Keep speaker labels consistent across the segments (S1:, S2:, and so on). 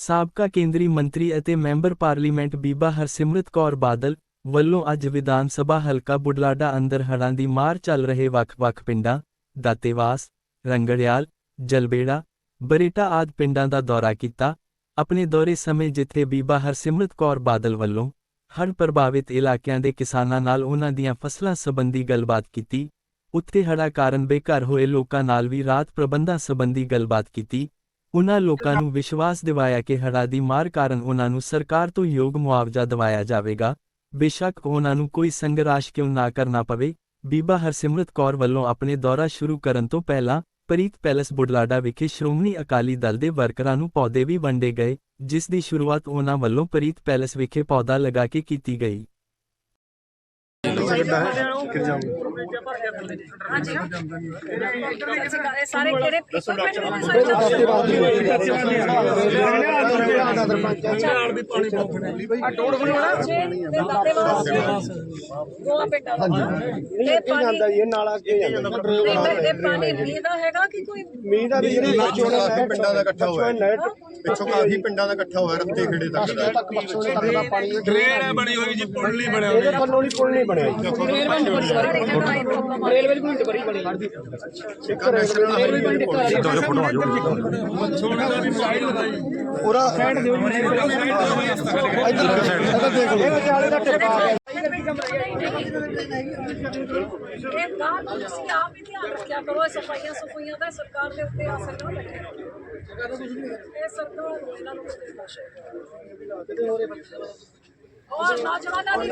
S1: ਸਾਬਕਾ ਕੇਂਦਰੀ ਮੰਤਰੀ ਅਤੇ ਮੈਂਬਰ ਪਾਰਲੀਮੈਂਟ ਬੀਬਾ ਹਰਸਿਮਰਤ ਕੌਰ ਬਾਦਲ ਵੱਲੋਂ ਅੱਜ ਵਿਧਾਨ ਸਭਾ ਹਲਕਾ ਬੁਢਲਾਡਾ ਅੰਦਰ ਹੜ੍ਹਾਂ ਦੀ ਮਾਰ ਚੱਲ ਰਹੇ ਵੱਖ-ਵੱਖ ਪਿੰਡਾਂ, ਦਾਤੇਵਾਸ, ਰੰਗੜਿਆਲ, ਜਲਬੇੜਾ, ਬਰੇਟਾ ਆਦ ਪਿੰਡਾਂ ਦਾ ਦੌਰਾ ਕੀਤਾ। ਆਪਣੇ ਦੌਰੇ ਸਮੇਂ ਜਿੱਥੇ ਬੀਬਾ ਹਰਸਿਮਰਤ ਕੌਰ ਬਾਦਲ ਵੱਲੋਂ ਹੜ੍ਹ ਪ੍ਰਭਾਵਿਤ ਇਲਾਕਿਆਂ ਦੇ ਕਿਸਾਨਾਂ ਨਾਲ ਉਹਨਾਂ ਦੀਆਂ ਫਸਲਾਂ ਸੰਬੰਧੀ ਗੱਲਬਾਤ ਕੀਤੀ, ਉੱਥੇ ਹੜ੍ਹਾਂ ਕਾਰਨ ਬੇਘਰ ਹੋਏ ਲੋਕਾਂ ਨਾਲ ਵੀ ਰਾਤ ਪ੍ਰਬੰਧਾਂ ਸੰਬੰਧੀ ਗੱਲਬਾਤ ਕੀਤੀ। ਉਨ੍ਹਾਂ ਲੋਕਾਂ ਨੂੰ ਵਿਸ਼ਵਾਸ ਦਿਵਾਇਆ ਕਿ ਹੜ੍ਹਾਂ ਦੀ ਮਾਰ ਕਾਰਨ ਉਨ੍ਹਾਂ ਨੂੰ ਸਰਕਾਰ ਤੋਂ ਯੋਗ ਮੁਆਵਜ਼ਾ ਦਿਵਾਇਆ ਜਾਵੇਗਾ। ਬੇਸ਼ੱਕ ਉਹਨਾਂ ਨੂੰ ਕੋਈ ਸੰਘਰਸ਼ ਕਿਉਂ ਨਾ ਕਰਨਾ ਪਵੇ, ਬੀਬਾ ਹਰਸਿਮਰਤ ਕੌਰ ਵੱਲੋਂ ਆਪਣੇ ਦੌਰਾ ਸ਼ੁਰੂ ਕਰਨ ਤੋਂ ਪਹਿਲਾਂ ਪ੍ਰੀਤ ਪੈਲਸ ਬੁਢਲਾਡਾ ਵਿਖੇ ਸ਼੍ਰੋਮਣੀ ਅਕਾਲੀ ਦਲ ਦੇ ਵਰਕਰਾਂ ਨੂੰ ਪੌਦੇ ਵੀ ਵੰਡੇ ਗਏ, ਜਿਸ ਦੀ ਸ਼ੁਰੂਆਤ ਉਹਨਾਂ ਵੱਲੋਂ ਪ੍ਰੀਤ ਪੈਲਸ ਵਿਖੇ ਪੌਦਾ ਲਗਾ ਕੇ ਕੀਤੀ ਗਈ।
S2: ਸਾਰੇ ਸਾਰੇ
S3: ਬਹੁਤ
S2: ਦਾਤੇਵਾਸ ਗੋਆ ਪਿੰਡਾਂ ਦਾ। ਇਹ
S4: ਇਹ
S2: ਪਾਣੀ
S4: ਜਾਂਦਾ ਜੀ ਇਹ ਨਾਲਾ ਅੱਗੇ ਜਾਂਦਾ
S2: ਨਹੀਂ, ਪਰ ਇਹ ਪਾਣੀ ਮੀਂਹ ਦਾ ਹੈਗਾ ਕਿ ਕੋਈ
S4: ਮੀਂਹ ਦਾ ਵੀ ਜਿਹੜੀ
S5: ਕਾਫੀ ਪਿੰਡਾਂ ਦਾ ਇਕੱਠਾ ਹੋਇਆ। ਪਿੱਛੋਂ ਕਾਫੀ ਪਿੰਡਾਂ ਦਾ ਇਕੱਠਾ ਹੋਇਆ ਰੱਤੇ ਖੇੜੇ ਤੱਕ ਦਾ।
S4: ਤੱਕ ਬਖਸ਼ੋਣੇ ਤੱਕ ਦਾ ਪਾਣੀ
S3: ਡਰੇਨ ਬਣੀ ਹੋਈ ਜੀ ਪੁਲ ਨਹੀਂ ਬਣਿਆ
S4: ਇਹਦੇ ਥੱਲੋਂ ਨਹੀਂ ਪੁੱਲ ਨਹੀਂ ਬਣਿਆ ਜੀ।
S2: ਰੇਲਵੇ ਦੀ ਬੜੀ ਬੜੀ
S4: ਇੱਕ ਰੇਲਵੇ
S3: ਸੋਨੇ ਦਾ ਵੀ ਸਾਈਡ ਲਗਾਈ।
S4: ਪੂਰਾ ਸਾਈਡ ਦਿਓ ਇੱਧਰ ਇੱਧਰ ਦੇਖ। ਲਓ। ਇਹ ਵਿਚਾਲੇ ਦਾ ਟਿੱਪਾ। ਹੈ
S2: ਇਹ ਗਾਂ ਤੁਸੀਂ ਆਪ ਹੀ ਧਿਆਨ ਰੱਖਿਆ ਕਰੋ ਸਫਾਈਆਂ ਸਫਾਈਆਂ ਦਾ ਸਰਕਾਰ ਦੇ ਉੱਤੇ ਅਸਰ ਨਾ ਲੱਗੇ ਇਹ ਇਹਨਾਂ ਨੂੰ ਕੋਈ ਔਰ ਨੌਜਵਾਨਾਂ ਦੀ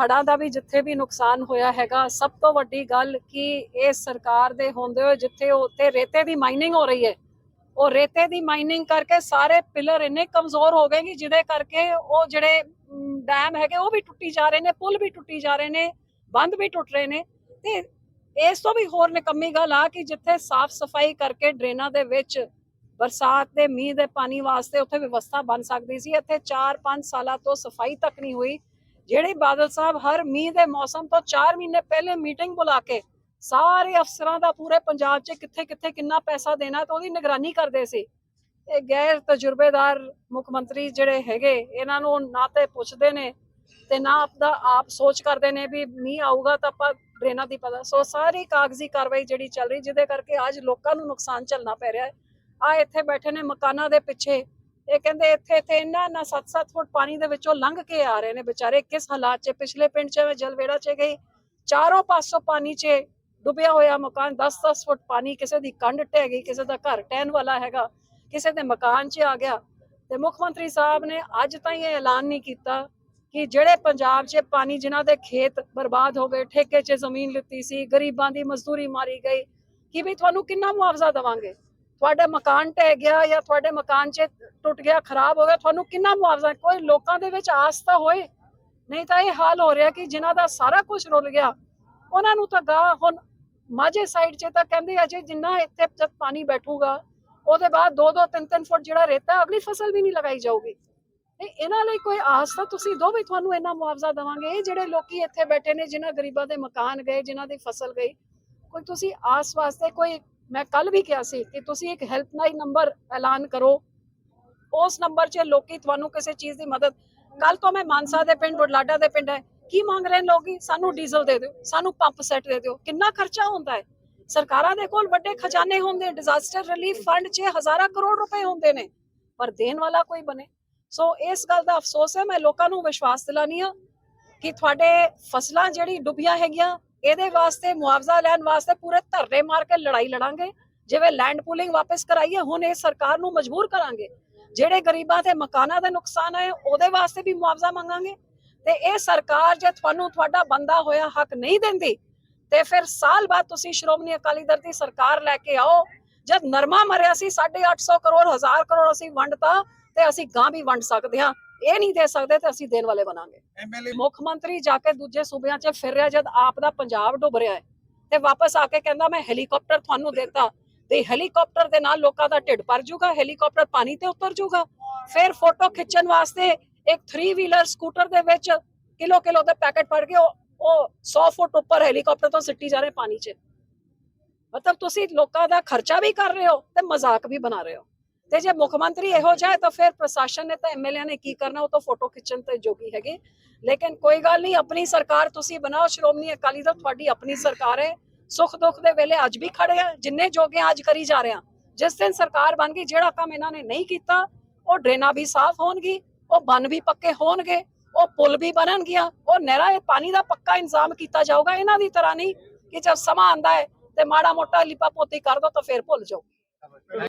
S2: ਹੜਾਂ ਦਾ ਵੀ ਜਿੱਥੇ ਵੀ ਨੁਕਸਾਨ ਹੋਇਆ ਹੈਗਾ ਸਭ ਤੋਂ ਵੱਡੀ ਗੱਲ ਕਿ ਇਹ ਸਰਕਾਰ ਦੇ ਹੁੰਦੇ ਹੋਏ ਜਿੱਥੇ ਉੱਤੇ ਰੇਤੇ ਦੀ ਮਾਈਨਿੰਗ ਹੋ ਰਹੀ ਹੈ ਉਹ ਰੇਤੇ ਦੀ ਮਾਈਨਿੰਗ ਕਰਕੇ ਸਾਰੇ ਪਿਲਰ ਇੰਨੇ ਕਮਜ਼ੋਰ ਹੋ ਗਏ ਕਿ ਜਿਹਦੇ ਕਰਕੇ ਉਹ ਜਿਹੜੇ ਡੈਮ ਹੈਗੇ ਉਹ ਵੀ ਟੁੱਟੀ ਜਾ ਰਹੇ ਨੇ ਪੁਲ ਵੀ ਟੁੱਟੀ ਜਾ ਰਹੇ ਨੇ ਬੰਦ ਵੀ ਟੁੱਟ ਰਹੇ ਨੇ। ਤੇ ਇਸ ਤੋਂ ਵੀ ਹੋਰ ਨਿਕੰਮੀ ਗੱਲ ਆ ਕਿ ਜਿੱਥੇ ਸਾਫ਼ ਸਫ਼ਾਈ ਕਰਕੇ ਡਰੇਨਾਂ ਦੇ ਵਿੱਚ ਬਰਸਾਤ ਦੇ, ਮੀਂਹ ਦੇ ਪਾਣੀ ਵਾਸਤੇ ਉੱਥੇ ਵਿਵਸਥਾ ਬਣ ਸਕਦੀ ਸੀ। ਇੱਥੇ 4-5 ਸਾਲਾਂ ਤੋਂ ਸਫ਼ਾਈ ਤੱਕ ਨਹੀਂ ਹੋਈ। ਜਿਹੜੇ ਬਾਦਲ ਸਾਹਿਬ ਹਰ ਮੀਂਹ ਦੇ ਮੌਸਮ ਤੋਂ 4 ਮਹੀਨੇ ਪਹਿਲੇ ਮੀਟਿੰਗ ਬੁਲਾ ਕੇ ਸਾਰੇ ਅਫਸਰਾਂ ਦਾ ਪੂਰੇ ਪੰਜਾਬ 'ਚ ਕਿੱਥੇ ਕਿੱਥੇ ਕਿੰਨਾ ਪੈਸਾ ਦੇਣਾ ਤੇ ਉਹਦੀ ਨਿਗਰਾਨੀ ਕਰਦੇ ਸੀ। ਇਹ ਗੈਰ ਤਜਰਬੇਦਾਰ ਮੁੱਖ ਮੰਤਰੀ ਜਿਹੜੇ ਹੈਗੇ, ਇਹਨਾਂ ਨੂੰ ਨਾ ਤੇ ਪੁੱਛਦੇ ਨੇ ਤੇ ਨਾ ਆਪਦਾ ਆਪ ਸੋਚ ਕਰਦੇ ਨੇ ਵੀ ਮੀਂਹ ਆਊਗਾ ਤਾਂ ਆਪਾਂ ਡਰੇਨਾਂ ਦੀ ਪਤਾ। ਸੋ ਸਾਰੀ ਕਾਗਜ਼ੀ ਕਾਰਵਾਈ ਜਿਹੜੀ ਚੱਲ ਰਹੀ, ਜਿਹਦੇ ਕਰਕੇ ਅੱਜ ਲੋਕਾਂ ਨੂੰ ਨੁਕਸਾਨ ਝੱਲਣਾ ਪੈ ਰਿਹਾ ਹੈ। ਆ ਇੱਥੇ ਬੈਠੇ ਨੇ ਮਕਾਨਾਂ ਦੇ ਪਿੱਛੇ। ਇਹ ਕਹਿੰਦੇ ਇੱਥੇ ਇੱਥੇ ਇੰਨਾ ਨਾ 7-7 ਫੁੱਟ ਪਾਣੀ ਦੇ ਵਿੱਚੋਂ ਲੰਘ ਕੇ ਆ ਰਹੇ ਨੇ ਵਿਚਾਰੇ। ਕਿਸ ਹਾਲਾਤ 'ਚ? ਪਿਛਲੇ ਪਿੰਡ 'ਚ ਮੈਂ ਜਲਵੇੜਾ 'ਚ ਗਈ ਚਾਰੋਂ ਪਾਸੋਂ ਪਾਣੀ 'ਚ ਡੁੱਬਿਆ ਹੋਇਆ ਮਕਾਨ। 10-10 ਫੁੱਟ ਪਾਣੀ ਕਿਸੇ ਦੀ ਕੰਧ ਟਹਿ ਗਈ, ਕਿਸੇ ਦਾ ਘਰ ਟਹਿਣ ਵਾਲਾ ਹੈਗਾ, ਕਿਸੇ ਦੇ ਮਕਾਨ 'ਚ ਆ ਗਿਆ। ਤੇ ਮੁੱਖ ਮੰਤਰੀ ਸਾਹਿਬ ਨੇ ਅੱਜ ਤਾਈਂ ਇਹ ਐਲਾਨ ਨਹੀਂ ਕੀਤਾ। ਕਿ ਜਿਹੜੇ ਪੰਜਾਬ 'ਚ ਪਾਣੀ ਜਿਨ੍ਹਾਂ ਦੇ ਖੇਤ ਬਰਬਾਦ ਹੋ ਗਏ, ਠੇਕੇ 'ਚ ਜ਼ਮੀਨ ਲਿੱਤੀ ਸੀ, ਗਰੀਬਾਂ ਦੀ ਮਜ਼ਦੂਰੀ ਮਾਰੀ ਗਈ, ਕਿ ਵੀ ਤੁਹਾਨੂੰ ਕਿੰਨਾ ਮੁਆਵਜ਼ਾ ਦੇਵਾਂਗੇ? ਤੁਹਾਡਾ ਮਕਾਨ ਢਹਿ ਗਿਆ ਜਾਂ ਤੁਹਾਡੇ ਮਕਾਨ 'ਚ ਟੁੱਟ ਗਿਆ, ਖਰਾਬ ਹੋ ਗਿਆ, ਤੁਹਾਨੂੰ ਕਿੰਨਾ ਮੁਆਵਜ਼ਾ? ਕੋਈ ਲੋਕਾਂ ਦੇ ਵਿੱਚ ਆਸ ਤਾਂ ਹੋਏ? ਨਹੀਂ ਤਾਂ ਇਹ ਹਾਲ ਹੋ ਰਿਹਾ ਕਿ ਜਿਨ੍ਹਾਂ ਦਾ ਸਾਰਾ ਕੁਝ ਰੁਲ ਗਿਆ, ਉਹਨਾਂ ਨੂੰ ਤਾਂ ਗਾ ਹੁਣ ਮਾਝੇ ਸਾਈਡ 'ਚ ਤਾਂ ਕਹਿੰਦੇ ਅਜੇ ਜਿੰਨਾ ਇੱਥੇ ਜਦ ਪਾਣੀ ਬੈਠੂਗਾ, ਉਹਦੇ ਬਾਅਦ 2-2 3-3 ਫੁੱਟ ਜਿਹੜਾ ਰੇਤਾ, ਅਗਲੀ ਫਸਲ ਵੀ ਨਹੀਂ ਲਗਾਈ ਜਾਊਗੀ। ਤੇ ਇਹਨਾਂ ਲਈ ਕੋਈ ਆਸ ਤਾਂ ਤੁਸੀਂ ਦੋ ਵੀ ਤੁਹਾਨੂੰ ਇੰਨਾ ਮੁਆਵਜ਼ਾ ਦੇਵਾਂਗੇ। ਇਹ ਜਿਹੜੇ ਲੋਕੀ ਇੱਥੇ ਬੈਠੇ ਨੇ, ਜਿਨ੍ਹਾਂ ਗਰੀਬਾਂ ਦੇ ਮਕਾਨ ਗਏ, ਜਿਨ੍ਹਾਂ ਦੀ ਫਸਲ ਗਈ, ਕੋਈ ਤੁਸੀਂ ਆਸ ਵਾਸਤੇ ਕੋਈ, ਮੈਂ ਕੱਲ ਵੀ ਕਿਹਾ ਸੀ ਕਿ ਤੁਸੀਂ ਇੱਕ ਹੈਲਪਲਾਈਨ ਨੰਬਰ ਐਲਾਨ ਕਰੋ। ਉਸ ਨੰਬਰ 'ਚ ਲੋਕੀ ਤੁਹਾਨੂੰ ਕਿਸੇ ਚੀਜ਼ ਦੀ ਮਦਦ ਕੱਲ ਤੋਂ ਮੈਂ ਮਾਨਸਾ ਦੇ ਪਿੰਡ, ਬੁਢਲਾਡਾ ਦੇ ਪਿੰਡ ਹੈ, ਕੀ ਮੰਗ ਰਹੇ ਨੇ ਲੋਕੀ? ਸਾਨੂੰ ਡੀਜ਼ਲ ਦੇ ਦਿਓ, ਸਾਨੂੰ ਪੰਪ ਸੈੱਟ ਦੇ ਦਿਓ। ਕਿੰਨਾ ਖਰਚਾ ਹੁੰਦਾ ਹੈ? ਸਰਕਾਰਾਂ ਦੇ ਕੋਲ ਵੱਡੇ ਖਜ਼ਾਨੇ ਹੁੰਦੇ, ਡਿਜ਼ਾਸਟਰ ਰਿਲੀਫ ਫੰਡ 'ਚ ਹਜ਼ਾਰਾਂ ਕਰੋੜ ਰੁਪਏ ਹੁੰਦੇ ਨੇ, ਪਰ ਦੇਣ ਵਾਲਾ ਕੋਈ ਬਣੇ? ਸੋ ਇਸ ਗੱਲ ਦਾ ਅਫਸੋਸ ਹੈ, ਮੈਂ ਲੋਕਾਂ ਨੂੰ ਵਿਸ਼ਵਾਸ ਦਿਲਾਨੀ ਆ ਕਿ ਤੁਹਾਡੇ ਫਸਲਾਂ ਜਿਹੜੀ ਡੁੱਬੀਆਂ ਹੈਗੀਆਂ, ਇਹਦੇ ਵਾਸਤੇ, ਮੁਆਵਜ਼ਾ ਲੈਣ ਵਾਸਤੇ ਪੂਰੇ ਧਰਨੇ ਮਾਰ ਕੇ ਲੜਾਈ ਲੜਾਂਗੇ। ਜਿਵੇਂ ਲੈਂਡ ਪੂਲਿੰਗ ਵਾਪਸ ਕਰਾਈਏ ਹੁਣ ਇਹ ਸਰਕਾਰ ਨੂੰ ਮਜਬੂਰ ਕਰਾਂਗੇ। ਜਿਹੜੇ ਗਰੀਬਾਂ ਤੇ ਮਕਾਨਾਂ ਦਾ ਨੁਕਸਾਨ ਹੈ, ਉਹਦੇ ਵਾਸਤੇ ਵੀ ਮੁਆਵਜ਼ਾ ਮੰਗਾਂਗੇ। ਤੇ ਇਹ ਸਰਕਾਰ ਜੇ ਤੁਹਾਨੂੰ ਤੁਹਾਡਾ ਬੰਦਾ ਹੋਇਆ ਹੱਕ ਨਹੀਂ ਦਿੰਦੀ, ਤੇ ਫਿਰ ਸਾਲ ਬਾਅਦ ਤੁਸੀਂ ਸ਼੍ਰੋਮਣੀ ਅਕਾਲੀ ਦਲ ਦੀ ਸਰਕਾਰ ਲੈ ਕੇ ਆਓ। ਜਦ ਨਰਮਾ ਮਰਿਆ ਸੀ 850 ਕਰੋੜ, ਹਜ਼ਾਰ ਕਰੋੜ ਅਸੀਂ ਵੰਡਤਾ ਤੇ ਅਸੀਂ ਗਾਂ ਵੀ ਵੰਡ ਸਕਦੇ ਹਾਂ। ਇਹ ਨਹੀਂ ਦੇ ਸਕਦੇ ਤੇ ਅਸੀਂ ਦੇਣ ਵਾਲੇ ਬਣਾਂਗੇ।
S3: ਐਮਐਲਏ
S2: ਮੁੱਖ ਮੰਤਰੀ ਜਾ ਕੇ ਦੂਜੇ ਸੂਬਿਆਂ 'ਚ ਫਿਰ ਰਿਹਾ ਜਦ ਆਪ ਦਾ ਪੰਜਾਬ ਡੁੱਬ ਰਿਹਾ ਹੈ। ਤੇ ਵਾਪਸ ਆ ਕੇ ਕਹਿੰਦਾ ਮੈਂ ਹੈਲੀਕਾਪਟਰ ਤੁਹਾਨੂੰ ਦਿੱਤਾ। ਤੇ ਹੈਲੀਕਾਪਟਰ ਦੇ ਨਾਲ ਲੋਕਾਂ ਦਾ ਢਿੱਡ ਭਰ ਜਾਊਗਾ ਹੈਲੀਕਾਪਟਰ ਪਾਣੀ ਤੇ ਉਤਰ ਜਾਊਗਾ ਫਿਰ ਫੋਟੋ ਖਿੱਚਣ ਵਾਸਤੇ ਇੱਕ 3 ਵੀਲਰ ਸਕੂਟਰ ਦੇ ਵਿੱਚ ਕਿਲੋ ਕਿਲੋ ਦੇ ਪੈਕੇਟ ਫੜ ਕੇ ਉਹ ਉਹ 100 ਫੁੱਟ ਉੱਪਰ ਹੈਲੀਕਾਪਟਰ ਤੋਂ ਸਿੱਟੀ ਜਾ ਰਹੇ ਪਾਣੀ 'ਚ। ਮਤਲਬ ਤੁਸੀਂ ਲੋਕਾਂ ਦਾ ਖਰਚਾ ਵੀ ਕਰ ਰਹੇ ਹੋ ਤੇ ਮਜ਼ਾਕ ਵੀ ਬਣਾ ਰਹੇ ਹੋ। ਤੇ ਜੇ ਮੁੱਖ ਮੰਤਰੀ ਇਹੋ ਜਾਏ ਤਾਂ ਫਿਰ ਪ੍ਰਸ਼ਾਸਨ ਨੇ ਤਾਂ ਐਮਐਲਏ ਨੇ ਕੀ ਕਰਨਾ, ਉਹ ਤਾਂ ਫੋਟੋ ਖਿੱਚਣ ਤੇ ਜੋਗੀ ਹੈਗੇ। ਲੇਕਿਨ ਕੋਈ ਗੱਲ ਨਹੀਂ, ਆਪਣੀ ਸਰਕਾਰ ਤੁਸੀਂ ਬਣਾਓ, ਸ਼੍ਰੋਮਣੀ ਅਕਾਲੀ ਦਲ ਤੁਹਾਡੀ ਆਪਣੀ ਸਰਕਾਰ ਹੈ। ਸੁੱਖ ਦੁੱਖ ਦੇ ਵੇਲੇ ਅੱਜ ਵੀ ਖੜੇ ਆ, ਜਿੰਨੇ ਜੋਗੇ ਅੱਜ ਕਰੀ ਜਾ ਰਹੇ ਆ। ਜਿਸ ਦਿਨ ਸਰਕਾਰ ਬਣ ਗਈ, ਜਿਹੜਾ ਕੰਮ ਇਹਨਾਂ ਨੇ ਨਹੀਂ ਕੀਤਾ, ਉਹ ਡਰੇਨਾਂ ਵੀ ਸਾਫ਼ ਹੋਣਗੀ, ਉਹ ਬੰਨ ਵੀ ਪੱਕੇ ਹੋਣਗੇ, ਉਹ ਪੁਲ ਵੀ ਬਣਨਗੀਆਂ, ਉਹ ਨਹਿਰਾਂ, ਇਹ ਪਾਣੀ ਦਾ ਪੱਕਾ ਇੰਤਜ਼ਾਮ ਕੀਤਾ ਜਾਊਗਾ, ਇਹਨਾਂ ਦੀ ਤਰ੍ਹਾਂ ਨਹੀਂ ਕਿ ਜਦ ਸਮਾਂ ਆਂਦਾ ਹੈ ਤੇ ਮਾੜਾ ਮੋਟਾ ਲਿਪਾ ਪੋਤੀ ਕਰ ਦੋ ਤਾਂ ਫਿਰ ਭੁੱਲ ਜਾਓ।